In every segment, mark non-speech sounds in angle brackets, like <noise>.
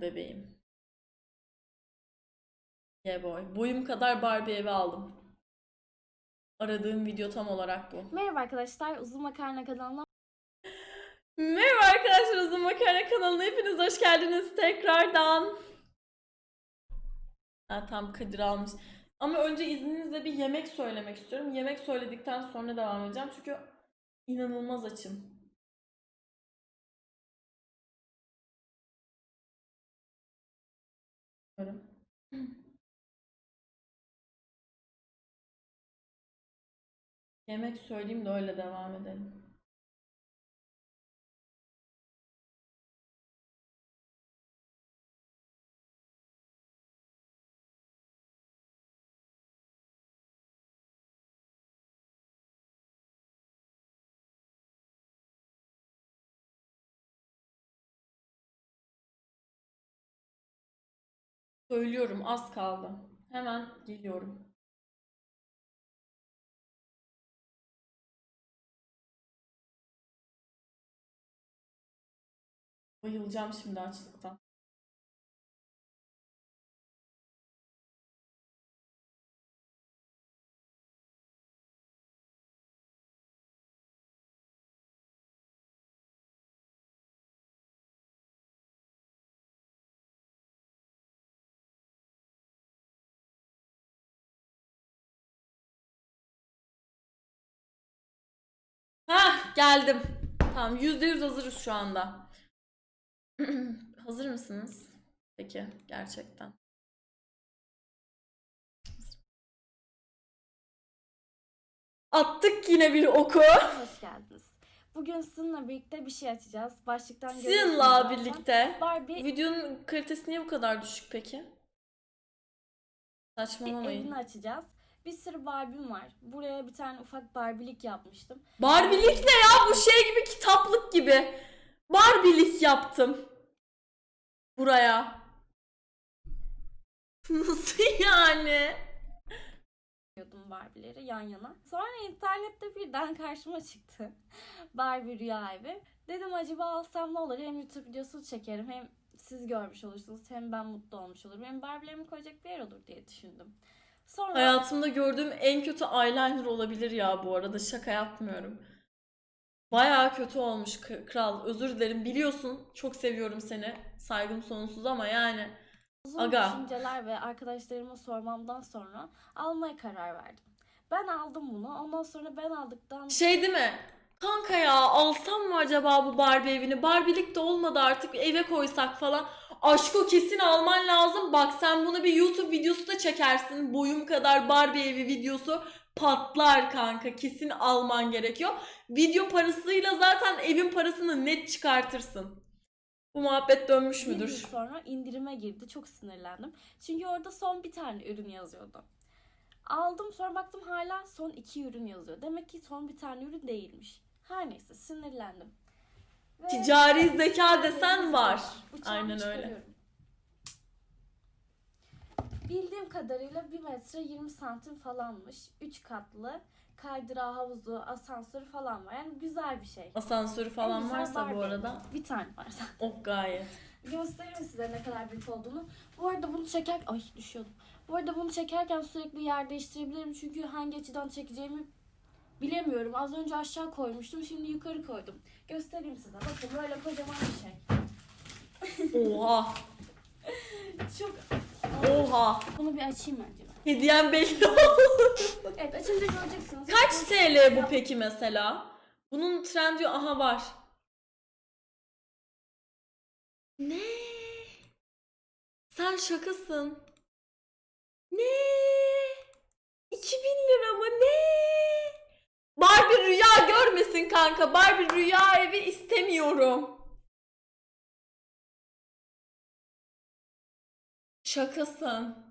bebeğim. Yeah boy. Boyum kadar Barbie evi aldım. Aradığım video tam olarak bu. Merhaba arkadaşlar, Uzun Makarna kanalına Merhaba arkadaşlar Uzun Makarna kanalına hepiniz hoş geldiniz tekrardan. Ha, tam Kadir almış. Ama önce izninizle bir yemek söylemek istiyorum. Yemek söyledikten sonra devam edeceğim çünkü inanılmaz açım. Böyle. Yemek söyleyeyim de öyle devam edelim. Söylüyorum az kaldı. Hemen geliyorum. Bayılacağım şimdi açlıktan. Hah geldim. Tamam %100 hazırız şu anda. <clears throat> Hazır mısınız? Peki gerçekten. Attık yine bir oku. hoş geldiniz. Bugün sizinle birlikte bir şey açacağız. Başlıktan görüyorsunuz Sizinle zaten. birlikte. Barbie Videonun kalitesi niye bu kadar düşük peki? Saçmalamayın. evini açacağız. Bir sürü Barbie'm var. Buraya bir tane ufak Barbie'lik yapmıştım. Barbilik ne ya? Bu şey gibi kitaplık gibi. Barbilik yaptım. Buraya. <laughs> Nasıl yani? Koyuyordum Barbie'leri yan yana. Sonra internette birden karşıma çıktı. <laughs> Barbie rüya evi. Dedim acaba alsam ne olur? Hem YouTube videosu çekerim hem siz görmüş olursunuz hem ben mutlu olmuş olurum. Hem Barbie'lerimi koyacak bir yer olur diye düşündüm. Sonra Hayatımda gördüğüm en kötü eyeliner olabilir ya bu arada. Şaka yapmıyorum. Bayağı kötü olmuş kral. Özür dilerim. Biliyorsun çok seviyorum seni. Saygım sonsuz ama yani. Uzun Aga. düşünceler ve arkadaşlarıma sormamdan sonra almaya karar verdim. Ben aldım bunu. Ondan sonra ben aldıktan Şey değil mi? Kanka ya alsam mı acaba bu Barbie evini? Barbie'lik de olmadı artık eve koysak falan. Aşko kesin alman lazım. Bak sen bunu bir YouTube videosu da çekersin. Boyum kadar Barbie evi videosu patlar kanka. Kesin alman gerekiyor. Video parasıyla zaten evin parasını net çıkartırsın. Bu muhabbet dönmüş bir gün müdür? sonra indirime girdi. Çok sinirlendim. Çünkü orada son bir tane ürün yazıyordu. Aldım sonra baktım hala son iki ürün yazıyor. Demek ki son bir tane ürün değilmiş. Her neyse sinirlendim. Ve- Ticari zeka desen var. Bıçağımı Aynen öyle. çıkarıyorum. Bildiğim kadarıyla 1 metre 20 santim falanmış. 3 katlı. Kaydırağı, havuzu, asansörü falan var. Yani güzel bir şey. Asansörü falan güzel varsa bu Barbie. arada Bir tane var zaten. o gayet. Göstereyim size ne kadar büyük olduğunu. Bu arada bunu çeker... Ay düşüyordum. Bu arada bunu çekerken sürekli yer değiştirebilirim. Çünkü hangi açıdan çekeceğimi bilemiyorum. Az önce aşağı koymuştum. Şimdi yukarı koydum. Göstereyim size. Bakın böyle kocaman bir şey. Oha. <laughs> Çok... Oha. Bunu bir açayım önce ben. Hediyem belli oldu. <laughs> Evet açınca göreceksiniz. Kaç TL bu peki mesela? Bunun trendi aha var. Ne? Sen şakasın. Ne? 2000 lira mı? Ne? Barbie rüya görmesin kanka. Barbie rüya evi istemiyorum. Şakasın.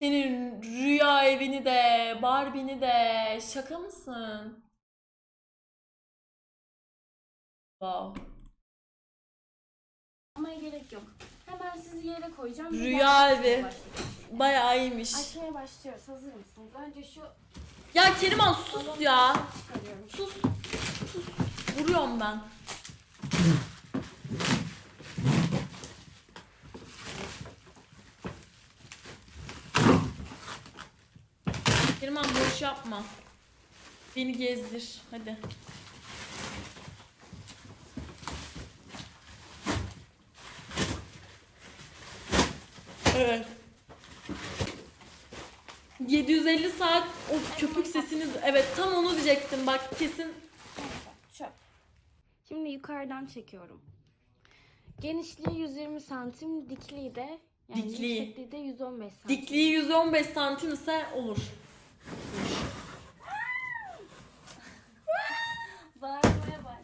Senin rüya evini de, Barbie'ni de şaka mısın? Wow. Almaya gerek yok. Hemen sizi yere koyacağım. Rüya evi. Bayağı iyiymiş. Açmaya başlıyoruz. Hazır mısınız? Önce şu ya Keriman sus ya. Sus. Sus. Vuruyorum ben. Keriman boş yapma. Beni gezdir. Hadi. Evet. 750 saat o köpük sesini evet tam onu diyecektim bak kesin Çöp. Şimdi yukarıdan çekiyorum. Genişliği 120 santim, dikliği de yani Dikliği. yüksekliği de 115 santim. dikliği 115 santim ise olur. Bağırmaya bak.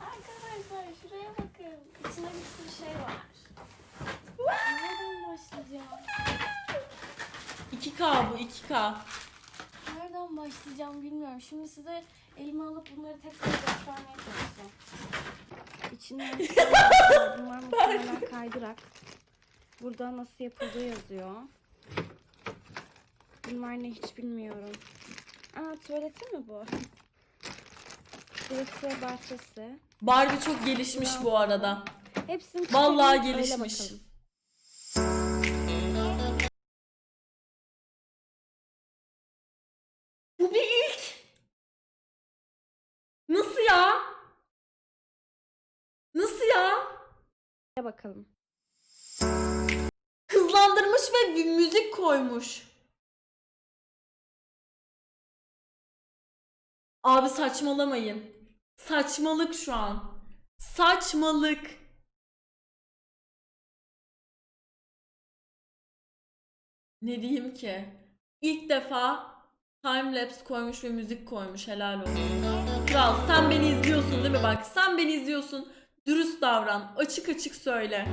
Arkadaşlar şuraya bakın. İçine bir sürü şey var. Nereden başlayacağım? 2K bu 2K. Nereden başlayacağım bilmiyorum. Şimdi size elime alıp bunları tek tek göstermeye çalışacağım. İçinde <laughs> bunlar muhtemelen kaydırak. Burada nasıl yapıldığı yazıyor. Bunlar ne hiç bilmiyorum. Aa tuvaleti mi bu? Burası bahçesi. Barbie çok gelişmiş bu arada. Hepsini Vallahi öyle gelişmiş. bakalım. Bakalım. Hızlandırmış ve bir müzik koymuş. Abi saçmalamayın. Saçmalık şu an. Saçmalık. Ne diyeyim ki? İlk defa timelapse koymuş ve müzik koymuş. Helal olsun. Kral sen beni izliyorsun değil mi? Bak sen beni izliyorsun. Dürüst davran. Açık açık söyle.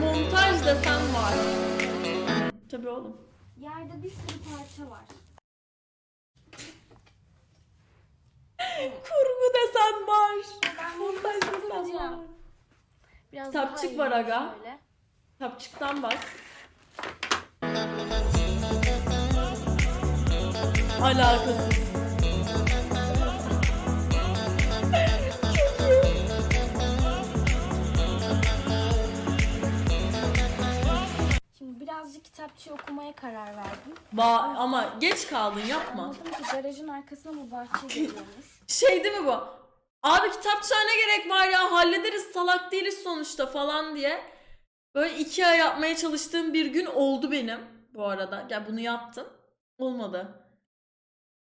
Montaj desen var. Tabii oğlum. Yerde bir sürü parça var. Kurgu desen var. Ben Montaj desen var. Biraz Kitapçık iyi var aga. şöyle. Kitapçıktan bak. Alakasız. Şimdi birazcık kitapçı okumaya karar verdim. Ba ama geç kaldın yapma. Anladım ki garajın arkasına bu bahçe geliyormuş. <laughs> Şey değil mi bu? Abi kitapçığa ne gerek var ya hallederiz salak değiliz sonuçta falan diye. Böyle iki ay yapmaya çalıştığım bir gün oldu benim bu arada. Ya bunu yaptım. Olmadı.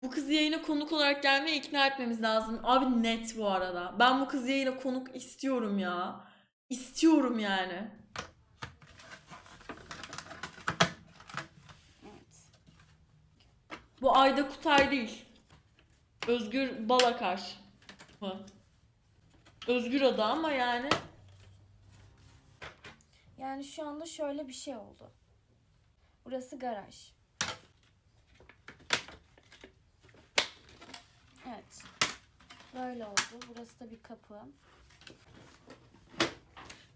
Bu kızı yayına konuk olarak gelmeye ikna etmemiz lazım. Abi net bu arada. Ben bu kızı yayına konuk istiyorum ya. İstiyorum yani. Evet. Bu Ayda Kutay değil. Özgür Balakar. mı? Özgür adı ama yani. Yani şu anda şöyle bir şey oldu. Burası garaj. Evet. Böyle oldu. Burası da bir kapı.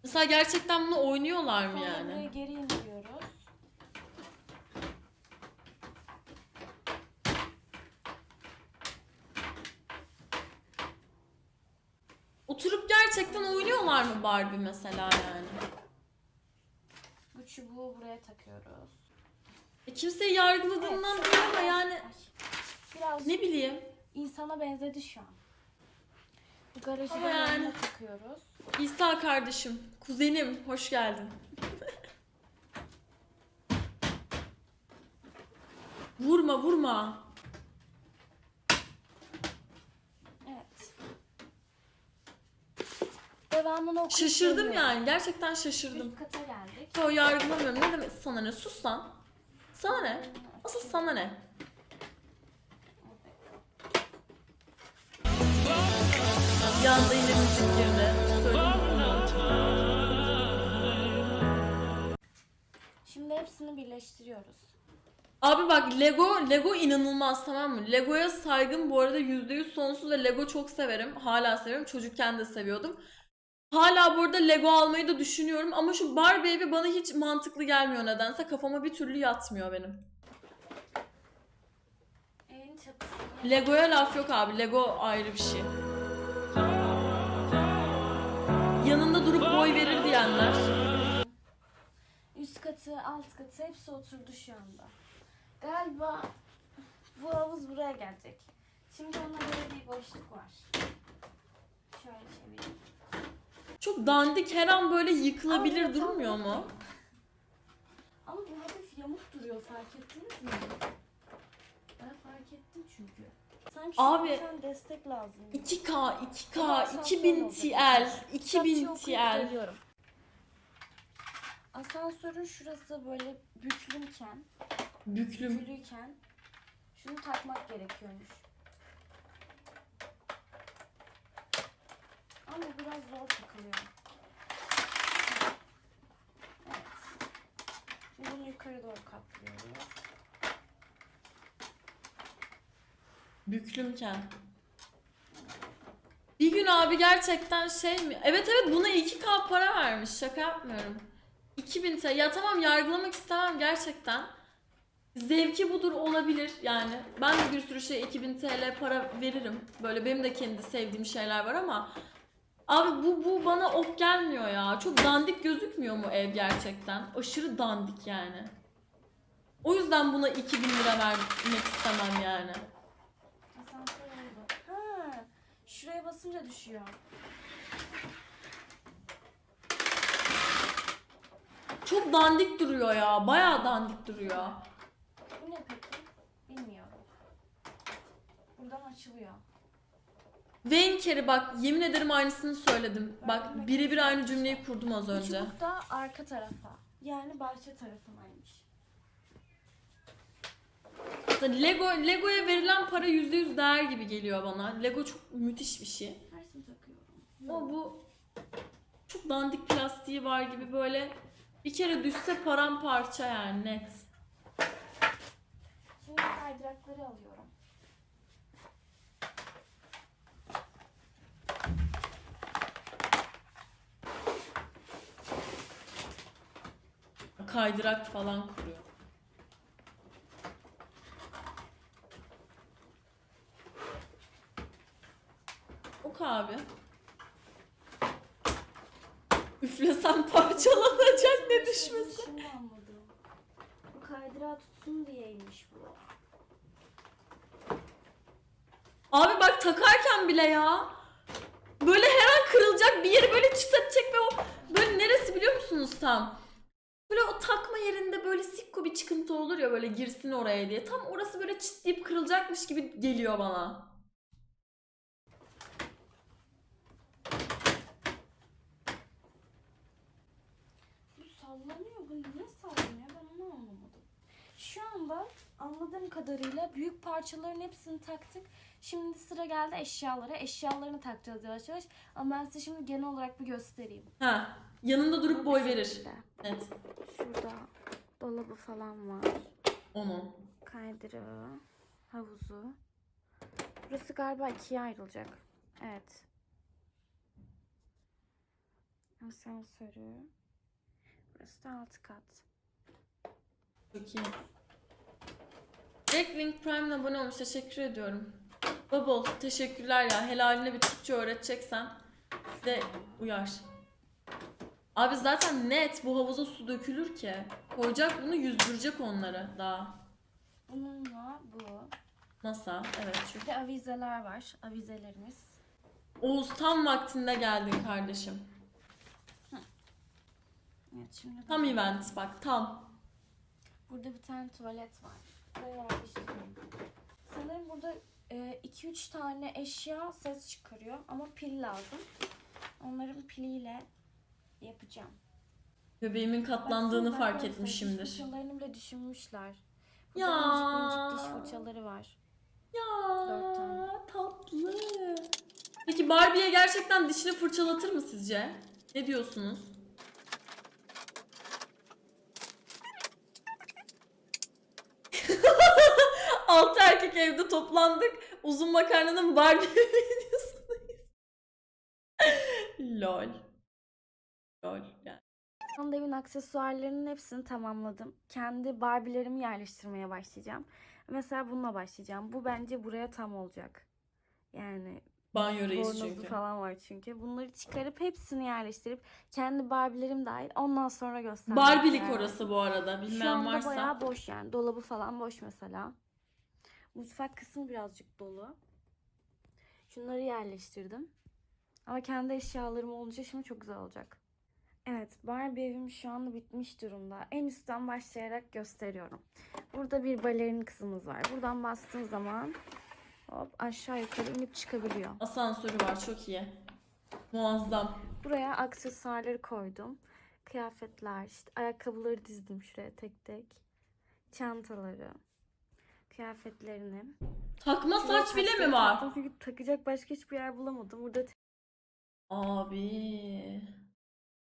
Mesela gerçekten bunu oynuyorlar mı Sonra yani? buraya geri indiriyoruz. Oturup gerçekten oynuyorlar mı Barbie mesela yani? Bu çubuğu buraya takıyoruz. E kimseyi yargıladığından değil ama yani Ay. Biraz ne bileyim. İnsana benzedi şu an. Bu garajı Ama yani- takıyoruz. İsa kardeşim, kuzenim hoş geldin. <laughs> vurma vurma. Evet. Devamını okuyup Şaşırdım geliyorum. yani. Gerçekten şaşırdım. Üst kata geldik. Yo yargılamıyorum. Ne demek sana ne? Sus lan. Sana ne? Asıl sana ne? Bir anda yine müzik girdi. Söyleyeyim mi? Şimdi hepsini birleştiriyoruz. Abi bak Lego Lego inanılmaz tamam mı? Lego'ya saygım bu arada %100 sonsuz ve Lego çok severim. Hala severim. Çocukken de seviyordum. Hala bu arada Lego almayı da düşünüyorum ama şu Barbie evi bana hiç mantıklı gelmiyor nedense. Kafama bir türlü yatmıyor benim. Lego'ya laf yok abi. Lego ayrı bir şey. Verir diyenler. Üst katı, alt katı hepsi oturdu şu anda. Galiba bu havuz buraya gelecek. Şimdi ona göre bir boşluk var. Şöyle çevireyim. Çok dandik her an böyle yıkılabilir Ama durmuyor tam- mu? Ama bu hafif yamuk duruyor fark ettiniz mi? Ben fark ettim çünkü. Sanki şu Abi, an sen destek lazım. 2K, 2K, Asansör 2000 olacak. TL, Kitapçı 2000 okuyup TL. Asansörün şurası böyle büklümken, Büklüm. bükülüyken şunu takmak gerekiyormuş. Ama biraz zor takılıyor. Evet. Şimdi bunu yukarı doğru katlıyoruz. Büklümken. Bir gün abi gerçekten şey mi? Evet evet buna 2K para vermiş. Şaka yapmıyorum. 2000 TL. Ya tamam yargılamak istemem gerçekten. Zevki budur olabilir yani. Ben de bir sürü şey 2000 TL para veririm. Böyle benim de kendi sevdiğim şeyler var ama Abi bu bu bana ok gelmiyor ya. Çok dandik gözükmüyor mu ev gerçekten? Aşırı dandik yani. O yüzden buna 2000 lira vermek istemem yani. Asansör oldu. Ha, şuraya basınca düşüyor. Çok dandik duruyor ya. Bayağı dandik duruyor. Bu ne peki? Bilmiyorum. Buradan açılıyor. Wenker'i bak yemin ederim aynısını söyledim. Bak birebir aynı cümleyi kurdum az önce. çubuk da arka tarafa. Yani bahçe tarafınaymış. Lego Lego'ya verilen para %100 değer gibi geliyor bana. Lego çok müthiş bir şey. Tersini takıyorum. Ama bu çok dandik plastiği var gibi böyle bir kere düşse paramparça yani net. Şimdi kaydırakları alıyorum. Kaydırak falan kuruyor. Ok abi. Üflesem parçalanacak ne düşmesi. Şimdi anladım. Bu kaydırağı tutsun diyeymiş bu. Abi bak takarken bile ya. Böyle her an kırılacak bir yeri böyle çıtlatacak ve o böyle neresi biliyor musunuz tam? Böyle o takma yerinde böyle sikko bir çıkıntı olur ya böyle girsin oraya diye. Tam orası böyle çıt deyip kırılacakmış gibi geliyor bana. Bu sallanıyor. Bu niye sallanıyor? Ben onu anlamadım. Anda anladığım kadarıyla büyük parçaların hepsini taktık. Şimdi sıra geldi eşyalara. Eşyalarını takacağız yavaş yavaş. Ama ben size şimdi genel olarak bir göstereyim. Ha, yanında durup boy verir. Evet. Şurada dolabı falan var. Onu. Kaydırağı, havuzu. Burası galiba ikiye ayrılacak. Evet. Asansörü. Burası da alt kat. Çok iyi. Blacklink Prime'le abone olmuş. Teşekkür ediyorum. Bubble teşekkürler ya. Helaline bir Türkçe öğreteceksen de uyar. Abi zaten net bu havuza su dökülür ki. Koyacak bunu yüzdürecek onları daha. Bununla bu. Masa evet Bir çünkü. de avizeler var. Avizelerimiz. Oğuz tam vaktinde geldin kardeşim. Evet şimdi Tam event bak tam. burada bir tane tuvalet var. Buraya yerleştireyim. Sanırım burada 2-3 tane eşya ses çıkarıyor ama pil lazım. Onların piliyle yapacağım. Göbeğimin katlandığını Baksana, fark etmişimdir. Diş fırçalarını bile düşünmüşler. Ya. Burada minicik minicik diş fırçaları var. Dört tane. Ya tatlı. Peki Barbie'ye gerçekten dişini fırçalatır mı sizce? Ne diyorsunuz? Altı erkek evde toplandık. Uzun makarnanın Barbie <laughs> videosundayız. Lol. Lol. Yani. Şu evin aksesuarlarının hepsini tamamladım. Kendi Barbie'lerimi yerleştirmeye başlayacağım. Mesela bununla başlayacağım. Bu bence buraya tam olacak. Yani Banyo reis çünkü. falan var çünkü. Bunları çıkarıp hepsini yerleştirip kendi Barbie'lerim dahil ondan sonra göstermek Barbilik verdim. orası bu arada. Şu Bilmeyen anda varsa. bayağı boş yani. Dolabı falan boş mesela. Mutfak kısmı birazcık dolu. Şunları yerleştirdim. Ama kendi eşyalarım olunca şimdi çok güzel olacak. Evet, Barbie evim şu anda bitmiş durumda. En üstten başlayarak gösteriyorum. Burada bir balerin kısmımız var. Buradan bastığın zaman hop aşağı yukarı inip çıkabiliyor. Asansörü var çok iyi. Muazzam. Buraya aksesuarları koydum. Kıyafetler, işte ayakkabıları dizdim şuraya tek tek. Çantaları, kıyafetlerini. Takma Şuraya saç bile mi var? taktım Çünkü takacak başka hiçbir yer bulamadım. Burada te- Abi.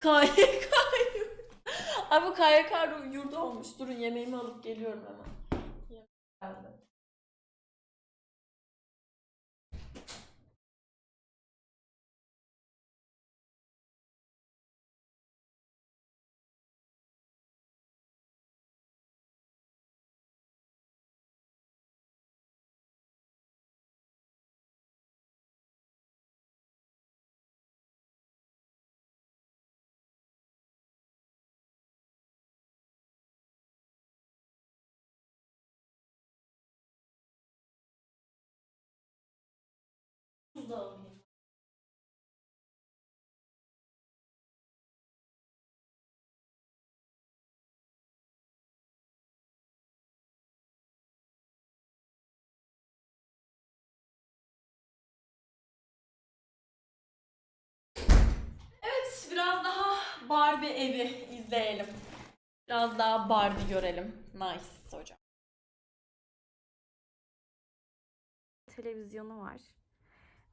KYK <laughs> Abi bu KYK yurdu olmuş. Durun yemeğimi alıp geliyorum hemen. Yemek geldi. Da alayım. Evet, biraz daha Barbie evi izleyelim. Biraz daha Barbie görelim. Nice hocam. televizyonu var.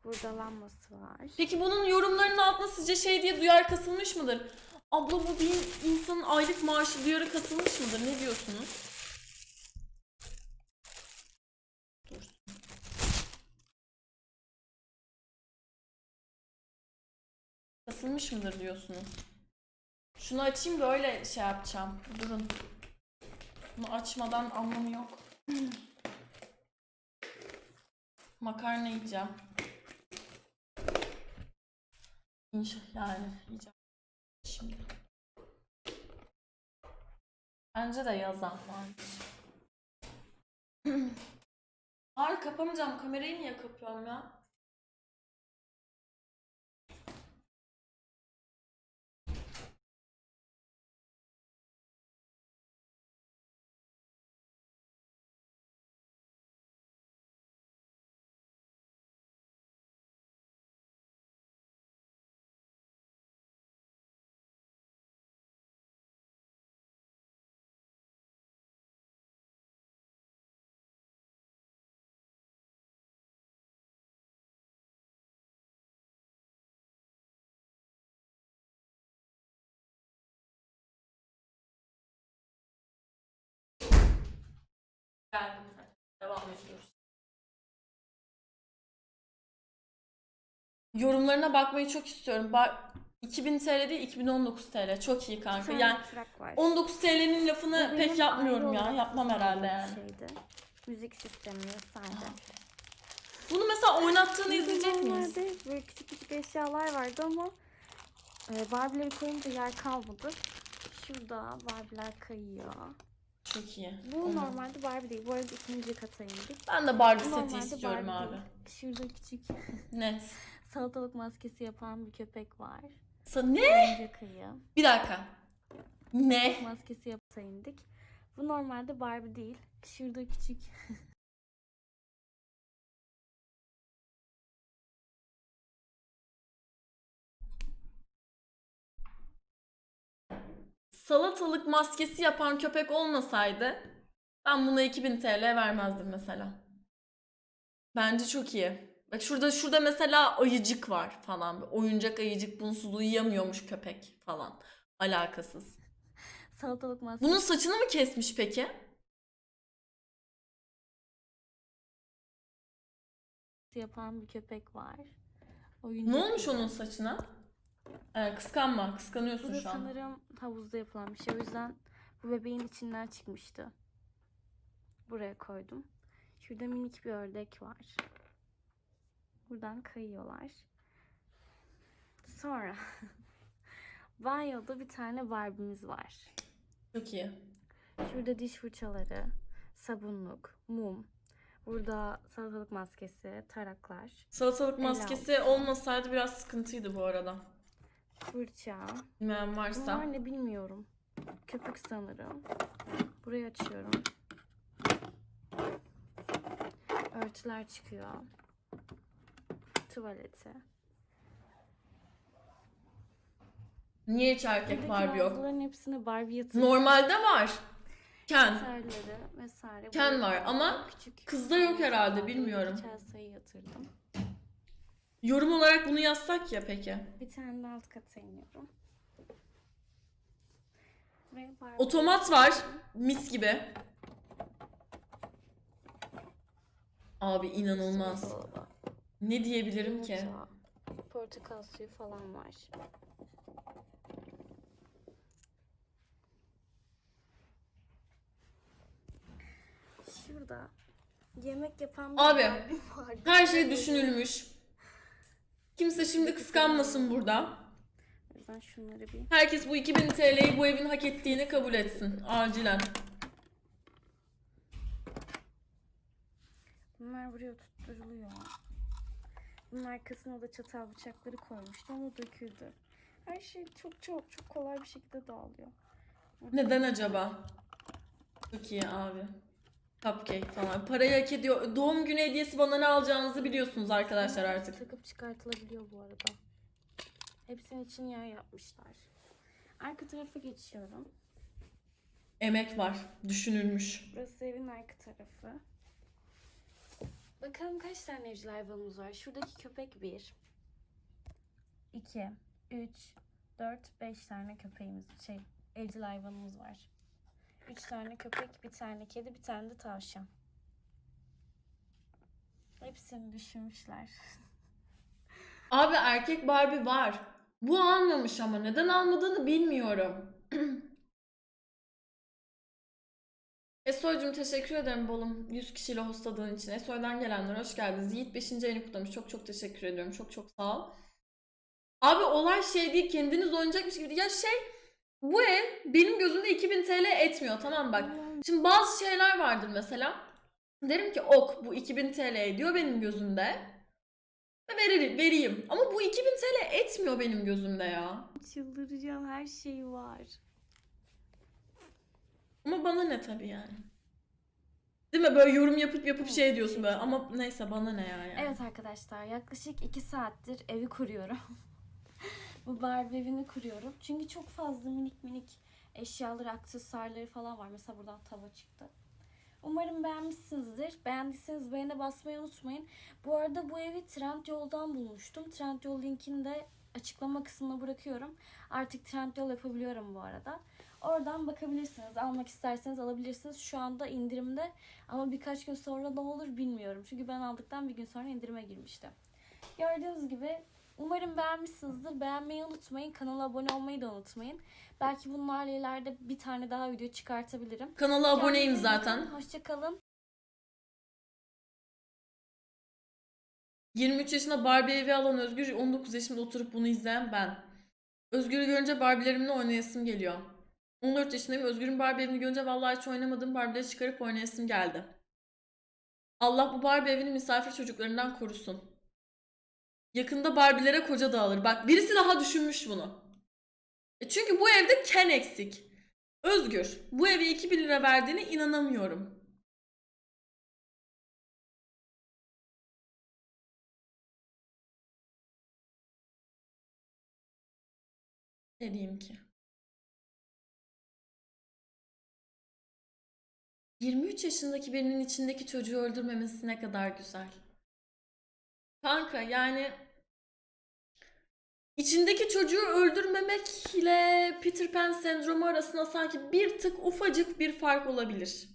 Burada lambası var. Peki bunun yorumlarının altına sizce şey diye duyar kasılmış mıdır? Abla bu bir insanın aylık maaşı duyarı kasılmış mıdır? Ne diyorsunuz? Kasılmış mıdır diyorsunuz? Şunu açayım da öyle şey yapacağım. Durun. Bunu açmadan anlamı yok. <laughs> Makarna yiyeceğim. İnşallah yani. Şimdi. Bence de yazan varmış. <clears throat> Hayır kapamayacağım. Kamerayı niye kapıyorum ya? Geldim. Devam ediyoruz. Yorumlarına bakmayı çok istiyorum. Bar 2000 TL değil 2019 TL. Çok iyi Bir kanka. tane Yani trak var. 19 TL'nin Bu lafını benim pek yapmıyorum ayrı ya. olarak Yapmam kullandığım herhalde bir yani. Şeydi. Müzik sistemi vesaire. Bunu mesela oynattığını izleyecek miyiz? normalde Böyle küçük küçük eşyalar vardı ama e, Barbie'leri koyunca yer kalmadı. Şurada Barbie'ler kayıyor. Çok iyi. Bu Onu- normalde Barbie değil. Bu arada ikinci kata indik. Ben de Barbie seti normalde istiyorum Barbie abi. değil. Şurada küçük <laughs> Net. salatalık maskesi yapan bir köpek var. Sa- ne? Ayı. Bir dakika. Ne? Maskesi yapıp indik. Bu normalde Barbie değil. Şurada küçük <laughs> Salatalık maskesi yapan köpek olmasaydı ben buna 2000 TL vermezdim mesela. Bence çok iyi. Bak şurada şurada mesela ayıcık var falan. Oyuncak ayıcık bunsuz uyuyamıyormuş köpek falan. Alakasız. <laughs> salatalık maskesi Bunun saçını mı kesmiş peki? yapan bir köpek var. Ne Oyuncak olmuş ayı. onun saçına? Ee, kıskanma. Kıskanıyorsun Bu da şu an. sanırım havuzda yapılan bir şey. O yüzden bu bebeğin içinden çıkmıştı. Buraya koydum. Şurada minik bir ördek var. Buradan kayıyorlar. Sonra <laughs> banyoda bir tane Barbie'miz var. Çok iyi. Şurada diş fırçaları, sabunluk, mum. Burada salatalık maskesi, taraklar, Salatalık maskesi olmasaydı biraz sıkıntıydı bu arada. Fırça. Bilmeyen varsa. Bunlar ne bilmiyorum. Köpük sanırım. Burayı açıyorum. Örtüler çıkıyor. Tuvaleti. Niye hiç erkek Barbie yok? mağazaların hepsine Barbie yatırdım. Normalde var. Ken. Eserleri vesaire. Ken var ama küçük kızda yok herhalde, bilmiyorum. Chelsea'yi yatırdım. Yorum olarak bunu yazsak ya peki. Bir tane de alt kata iniyorum. Buraya Otomat var. Mis gibi. Abi inanılmaz. Ne diyebilirim ki? Portakal suyu falan var. Şurada yemek yapan bir Abi, Barbie var. Her şey düşünülmüş. Kimse şimdi kıskanmasın burada. Yüzden şunları bir Herkes bu 2000 TL'yi bu evin hak ettiğini kabul etsin. Acilen. Bunlar buraya tutturuluyor. Bunun arkasına da çatal bıçakları koymuştum ama döküldü. Her şey çok çok çok kolay bir şekilde dağılıyor. Neden acaba? Çok iyi abi. Cupcake falan. Parayı hak ediyor. Doğum günü hediyesi bana ne alacağınızı biliyorsunuz arkadaşlar artık. Takıp çıkartılabiliyor bu arada. Hepsinin için yer yapmışlar. Arka tarafa geçiyorum. Emek var. Düşünülmüş. Burası evin arka tarafı. Bakalım kaç tane evcil hayvanımız var. Şuradaki köpek 1, 2, 3, 4, 5 tane köpeğimiz, şey evcil hayvanımız var. 3 tane köpek, bir tane kedi, bir tane de tavşan. Hepsini düşünmüşler. <laughs> Abi erkek Barbie var. Bu almamış ama neden almadığını bilmiyorum. <clears throat> Esoy'cum teşekkür ederim Bolum 100 kişiyle hostladığın için. Esoy'dan gelenler hoş geldiniz. Yiğit 5. ayını kutlamış. Çok çok teşekkür ediyorum. Çok çok sağ ol. Abi olay şey değil kendiniz oynayacakmış gibi. Ya şey bu ev benim gözümde 2000 TL etmiyor tamam bak. Şimdi bazı şeyler vardır mesela. Derim ki ok bu 2000 TL ediyor benim gözümde. Ve veririm, vereyim. Ama bu 2000 TL etmiyor benim gözümde ya. Çıldıracağım her şey var. Ama bana ne tabii yani. Değil mi? Böyle yorum yapıp yapıp şey diyorsun böyle. Ama neyse bana ne ya yani. Evet arkadaşlar yaklaşık 2 saattir evi kuruyorum. <laughs> Bu Barbie evini kuruyorum. Çünkü çok fazla minik minik eşyaları, aksesuarları falan var. Mesela buradan tava çıktı. Umarım beğenmişsinizdir. Beğendiyseniz beğene basmayı unutmayın. Bu arada bu evi Trendyol'dan bulmuştum. Trendyol linkini de açıklama kısmına bırakıyorum. Artık Trendyol yapabiliyorum bu arada. Oradan bakabilirsiniz. Almak isterseniz alabilirsiniz. Şu anda indirimde ama birkaç gün sonra ne olur bilmiyorum. Çünkü ben aldıktan bir gün sonra indirime girmişti. Gördüğünüz gibi umarım beğenmişsinizdir. Beğenmeyi unutmayın. Kanala abone olmayı da unutmayın. Belki bunlarla ileride bir tane daha video çıkartabilirim. Kanala aboneyim zaten. Hoşçakalın. 23 yaşında Barbie evi alan Özgür, 19 yaşında oturup bunu izleyen ben. Özgür'ü görünce Barbie'lerimle oynayasım geliyor. 14 yaşındayım. Özgür'ün Barbie evini görünce vallahi hiç oynamadığım Barbie'leri çıkarıp oynayasım geldi. Allah bu Barbie evini misafir çocuklarından korusun. Yakında Barbie'lere koca da alır. Bak birisi daha düşünmüş bunu. E çünkü bu evde Ken eksik. Özgür, bu eve 2000 lira verdiğine inanamıyorum. Ne diyeyim ki? 23 yaşındaki birinin içindeki çocuğu öldürmemesi ne kadar güzel. Kanka yani içindeki çocuğu öldürmemekle Peter Pan sendromu arasında sanki bir tık ufacık bir fark olabilir.